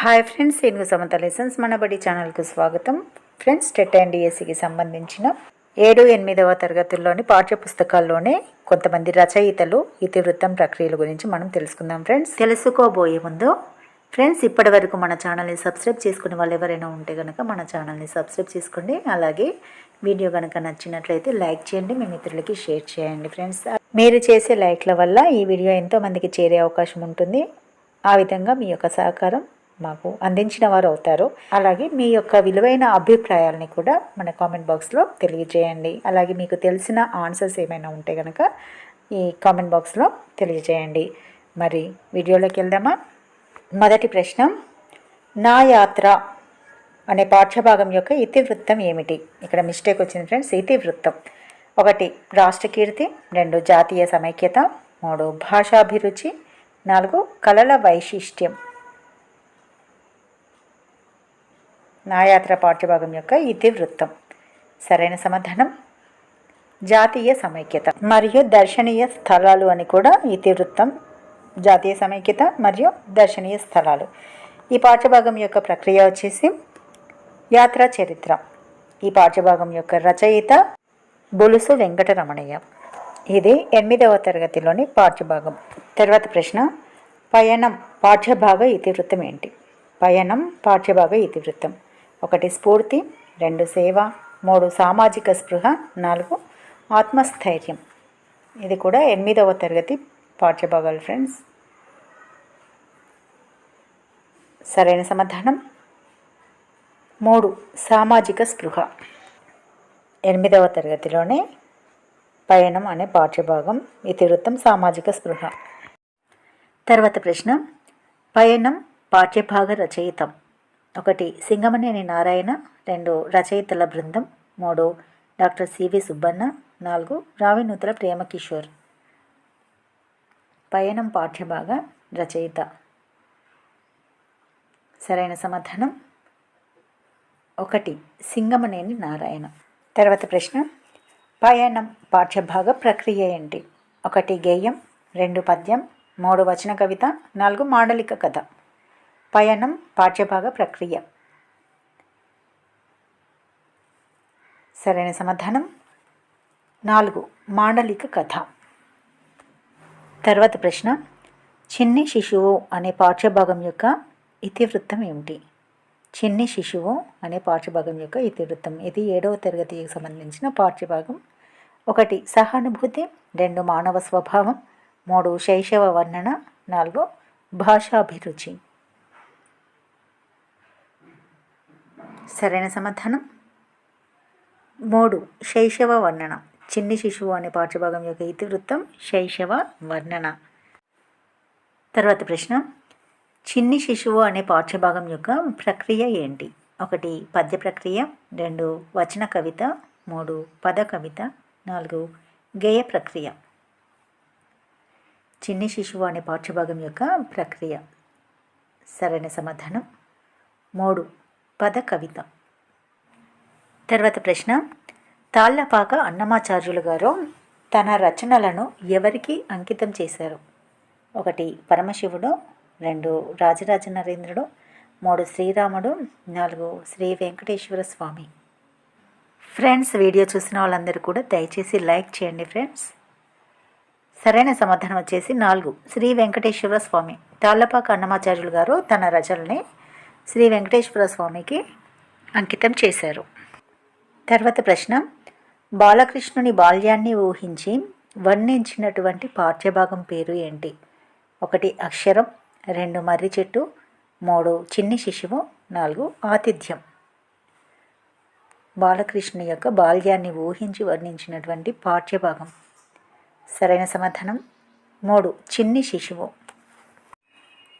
Hi friends ఏనుగు Samata lessons మన బడి ఛానల్కు స్వాగతం ఫ్రెండ్స్ టెట్ అండ్ డిఎస్సికి సంబంధించిన ఏడు ఎనిమిదవ తరగతుల్లోని పాఠ్య పుస్తకాల్లోనే కొంతమంది రచయితలు ఇతివృత్తం ప్రక్రియల గురించి మనం తెలుసుకుందాం ఫ్రెండ్స్ తెలుసుకోబోయే ముందు ఫ్రెండ్స్ ఇప్పటి వరకు మన ఛానల్ని సబ్స్క్రైబ్ చేసుకునే వాళ్ళు ఎవరైనా ఉంటే కనుక మన ఛానల్ని సబ్స్క్రైబ్ చేసుకోండి. అలాగే వీడియో కనుక నచ్చినట్లయితే లైక్ చేయండి. మీ మిత్రులకి షేర్ చేయండి ఫ్రెండ్స్ మీరు చేసే లైక్ల వల్ల ఈ వీడియో ఎంతో మందికి చేరే అవకాశం ఉంటుంది. ఆ విధంగా మీ యొక్క సహకారం మాకు అందించిన వారు అవుతారు. అలాగే మీ యొక్క విలువైన అభిప్రాయాలని కూడా మన కామెంట్ బాక్స్లో తెలియజేయండి. అలాగే మీకు తెలిసిన ఆన్సర్స్ ఏమైనా ఉంటే కనుక ఈ కామెంట్ బాక్స్లో తెలియజేయండి. మరి వీడియోలోకి వెళ్దామా? మొదటి ప్రశ్న నా యాత్ర అనే పాఠ్యభాగం యొక్క ఇతివృత్తం ఏమిటి? ఇక్కడ మిస్టేక్ వచ్చింది ఫ్రెండ్స్ ఇతివృత్తం. ఒకటి రాష్ట్ర కీర్తి. రెండు జాతీయ సమైక్యత. మూడు భాషాభిరుచి. నాలుగు కళల వైశిష్ట్యం. నాయాత్ర పాఠ్యభాగం యొక్క ఇతివృత్తం సరైన సమాధానం? జాతీయ సమైక్యత మరియు దర్శనీయ స్థలాలు అని కూడా ఇతివృత్తం జాతీయ సమైక్యత మరియు దర్శనీయ స్థలాలు. ఈ పాఠ్యభాగం యొక్క ప్రక్రియ వచ్చేసి యాత్రా చరిత్ర. ఈ పాఠ్యభాగం యొక్క రచయిత బొలుసు వెంకటరమణయ్య. ఇది ఎనిమిదవ తరగతిలోని పాఠ్యభాగం. తర్వాత ప్రశ్న పయనం పాఠ్యభాగ ఇతివృత్తం ఏంటి? పయనం పాఠ్యభాగ ఇతివృత్తం ఒకటి స్ఫూర్తి రెండు సేవ మూడు సామాజిక స్పృహ నాలుగు ఆత్మస్థైర్యం. ఇది కూడా ఎనిమిదవ తరగతి పాఠ్యభాగాలు ఫ్రెండ్స్. సరైన సమాధానం? మూడు సామాజిక స్పృహ. ఎనిమిదవ తరగతిలోనే పయనం అనే పాఠ్యభాగం ఇతివృత్తం సామాజిక స్పృహ. తర్వాత ప్రశ్న. పయనం పాఠ్యభాగ రచయితం. ఒకటి సింగమనేని నారాయణ రెండు రచయితల బృందం మూడు డాక్టర్ సివి సుబ్బన్న నాలుగు రావినూతల ప్రేమకిషోర్. పయనం పాఠ్యభాగ రచయిత. సరైన సమాధానం? ఒకటి సింగమనేని నారాయణ. తర్వాత ప్రశ్న? పయనం పాఠ్యభాగ ప్రక్రియ ఏంటి? ఒకటి గేయం రెండు పద్యం మూడు వచన కవిత నాలుగు మాండలిక కథ. పయనం పాఠ్యభాగ ప్రక్రియ. సరైన సమాధానం? నాలుగు. మాండలిక కథ. తర్వాత ప్రశ్న. చిన్ని శిశువు అనే పాఠ్యభాగం యొక్క ఇతివృత్తం ఏమిటి? చిన్ని శిశువు అనే పాఠ్యభాగం యొక్క ఇతివృత్తం. ఇది ఏడవ తరగతికి సంబంధించిన పాఠ్యభాగం. ఒకటి సహానుభూతి. రెండు మానవ స్వభావం. మూడు శైశవ వర్ణన. నాలుగు భాషాభిరుచి. సరైన సమాధానం. మూడు శైశవ వర్ణన. చిన్ని శిశువు అనే పాఠ్యభాగం యొక్క ఇతివృత్తం శైశవ వర్ణన. తర్వాత ప్రశ్న. చిన్ని శిశువు అనే పాఠ్యభాగం యొక్క ప్రక్రియ ఏంటి? ఒకటి పద్య ప్రక్రియ. రెండు వచన కవిత. మూడు పద కవిత. నాలుగు గేయ ప్రక్రియ. చిన్ని శిశువు అనే పాఠ్యభాగం యొక్క ప్రక్రియ. సరైన సమాధానం. మూడు పద కవిత తర్వాత ప్రశ్న. తాళ్ళపాక అన్నమాచార్యులు గారు తన రచనలను ఎవరికి అంకితం చేశారు? ఒకటి పరమశివుడు రెండు రాజరాజ నరేంద్రుడు మూడు శ్రీరాముడు నాలుగు శ్రీ వెంకటేశ్వర స్వామి. ఫ్రెండ్స్ వీడియో చూసిన వాళ్ళందరూ కూడా దయచేసి లైక్ చేయండి ఫ్రెండ్స్. సరైన సమాధానం వచ్చేసి నాలుగు శ్రీ వెంకటేశ్వర స్వామి. తాళ్ళపాక అన్నమాచార్యులు గారు తన రచనల్ని శ్రీ వెంకటేశ్వర స్వామికి అంకితం చేశారు. తర్వాత ప్రశ్న బాలకృష్ణుని బాల్యాన్ని ఊహించి వర్ణించినటువంటి పాఠ్యభాగం పేరు ఏంటి? ఒకటి అక్షరం రెండు మర్రి చెట్టు మూడు చిన్ని శిశువు నాలుగు ఆతిథ్యం. బాలకృష్ణ యొక్క బాల్యాన్ని ఊహించి వర్ణించినటువంటి పాఠ్యభాగం. సరైన సమాధానం మూడు చిన్ని శిశువు.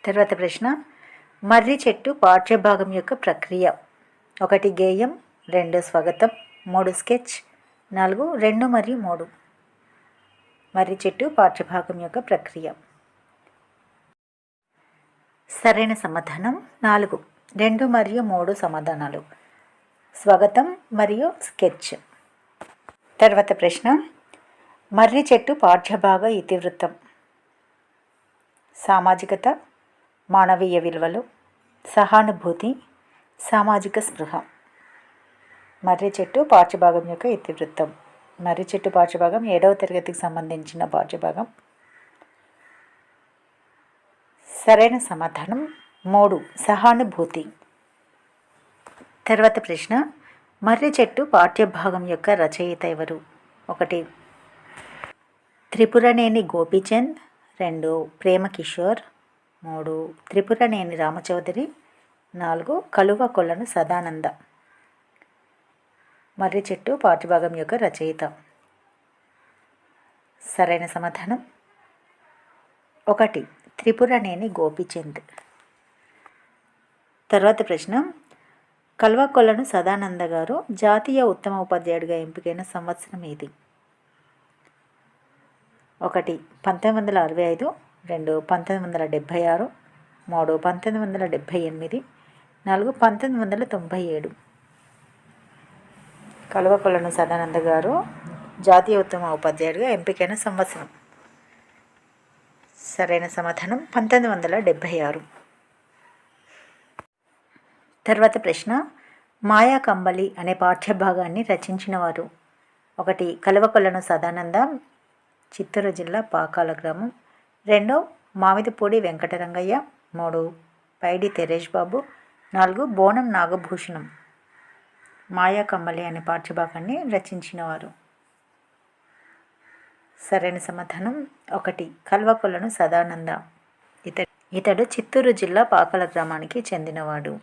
తర్వాత ప్రశ్న మర్రి చెట్టు పాఠ్యభాగం యొక్క ప్రక్రియ. ఒకటి గేయం రెండు స్వాగతం మూడు స్కెచ్ నాలుగు రెండు మరియు మూడు. మర్రి చెట్టు పాఠ్యభాగం యొక్క ప్రక్రియ. సరైన సమాధానం నాలుగు రెండు మరియు మూడు సమాధానాలు. స్వాగతం మరియు స్కెచ్. తర్వాత ప్రశ్న మర్రి చెట్టు పాఠ్యభాగ ఇతివృత్తం. సామాజికత మానవీయ విలువలు సహానుభూతి సామాజిక స్పృహ. మర్రి చెట్టు పార్చభాగం యొక్క ఇతివృత్తం. మర్రి చెట్టు పాఠ్యభాగం ఏడవ తరగతికి సంబంధించిన పాఠ్యభాగం. సరైన సమాధానం మూడు సహానుభూతి. తర్వాత ప్రశ్న మర్రి చెట్టు పాఠ్యభాగం యొక్క రచయిత ఎవరు? ఒకటి త్రిపురనేని గోపీచంద్. రెండు ప్రేమ కిషోర్ మూడు. త్రిపురనేని రామచౌదరి. నాలుగు. కలువ కొలను సదానంద. మర్రి చెట్టు పాఠ్యభాగం యొక్క రచయిత. సరైన సమాధానం? ఒకటి. త్రిపురనేని గోపీచంద్. తర్వాత ప్రశ్న. కల్వకొల్లను సదానంద గారు జాతీయ ఉత్తమ ఉపాధ్యాయుడిగా ఎంపికైన సంవత్సరం ఇది ఒకటి. పంతొమ్మిది వందల అరవై ఐదు. రెండు పంతొమ్మిది వందల డెబ్భై ఆరు మూడు పంతొమ్మిది వందల డెబ్భై ఎనిమిది నాలుగు పంతొమ్మిది వందల తొంభై ఏడు. కలువకొలను సదానంద గారు జాతీయ ఉత్తమ ఉపాధ్యాయుడిగా ఎంపికైన సంవత్సరం. సరైన సమాధానం పంతొమ్మిది వందల డెబ్భై ఆరు. తర్వాత ప్రశ్న మాయా కంబలి అనే పాఠ్యభాగాన్ని రచించిన వారు. ఒకటి కలువకొలను సదానంద చిత్తూరు జిల్లా పాకాల గ్రామం. రెండు మామిదిపూడి వెంకటరంగయ్య. మూడు పైడి తెరేష్ బాబు. నాలుగు బోనం నాగభూషణం. మాయా కమ్మలి అనే పాఠ్యభాగాన్ని రచించినవారు. సరైన సమాధానం ఒకటి కల్వకులను సదానంద. ఇతడు ఇతడు చిత్తూరు జిల్లా పాకల గ్రామానికి చెందినవాడు.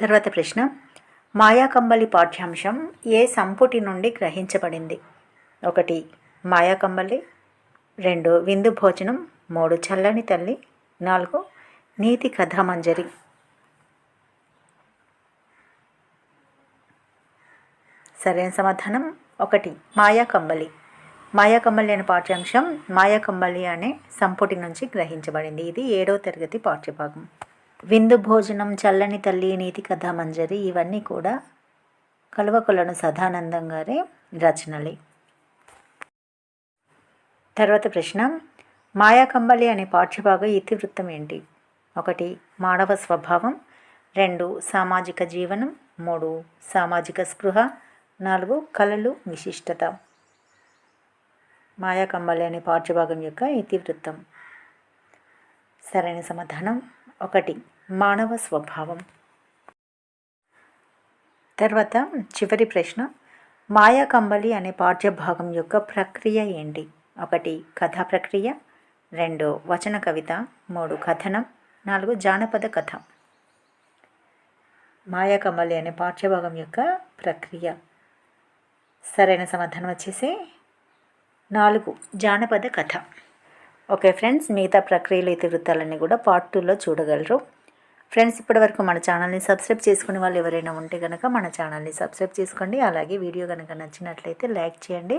తర్వాత ప్రశ్న మాయాకంబలి పాఠ్యాంశం ఏ సంపుటి నుండి గ్రహించబడింది? ఒకటి మాయాకంబలి రెండు విందు భోజనం మూడు చల్లని తల్లి నాలుగు నీతి కథామంజరి సరైన సమాధానం ఒకటి మాయాకంబలి మాయాకంబలి అనే పాఠ్యాంశం మాయాకంబలి అనే సంపుటి నుంచి గ్రహించబడింది. ఇది ఏడవ తరగతి పాఠ్యభాగం. విందు భోజనం చల్లని తల్లి నీతి కథామంజరి ఇవన్నీ కూడా కలువకొలను సదానందం గారి రచనలే. తర్వాత ప్రశ్న మాయాకంబలి అనే పాఠ్యభాగ ఇతివృత్తం ఏంటి? ఒకటి మానవ స్వభావం. రెండు సామాజిక జీవనం. మూడు సామాజిక స్పృహ. నాలుగు కళలు విశిష్టత. మాయాకంబలి అనే పాఠ్యభాగం యొక్క ఇతివృత్తం. సరైన సమాధానం ఒకటి మానవ స్వభావం. తర్వాత చివరి ప్రశ్న మాయాకంబలి అనే పాఠ్యభాగం యొక్క ప్రక్రియ ఏంటి? ఒకటి కథా ప్రక్రియ రెండు వచన కవిత మూడు కథనం నాలుగు జానపద కథ. మాయాకమలి అనే పాఠ్యభాగం యొక్క ప్రక్రియ. సరైన సమాధానం వచ్చేసి నాలుగు జానపద కథ. ఓకే ఫ్రెండ్స్ మిగతా ప్రక్రియలు ఇతివృత్తాలన్నీ కూడా పార్ట్ టూలో చూడగలరు. ఫ్రెండ్స్ ఇప్పటివరకు మన ఛానల్ని సబ్స్క్రైబ్ చేసుకునే వాళ్ళు ఎవరైనా ఉంటే కనుక మన ఛానల్ని సబ్స్క్రైబ్ చేసుకోండి. అలాగే వీడియో కనుక నచ్చినట్లయితే లైక్ చేయండి.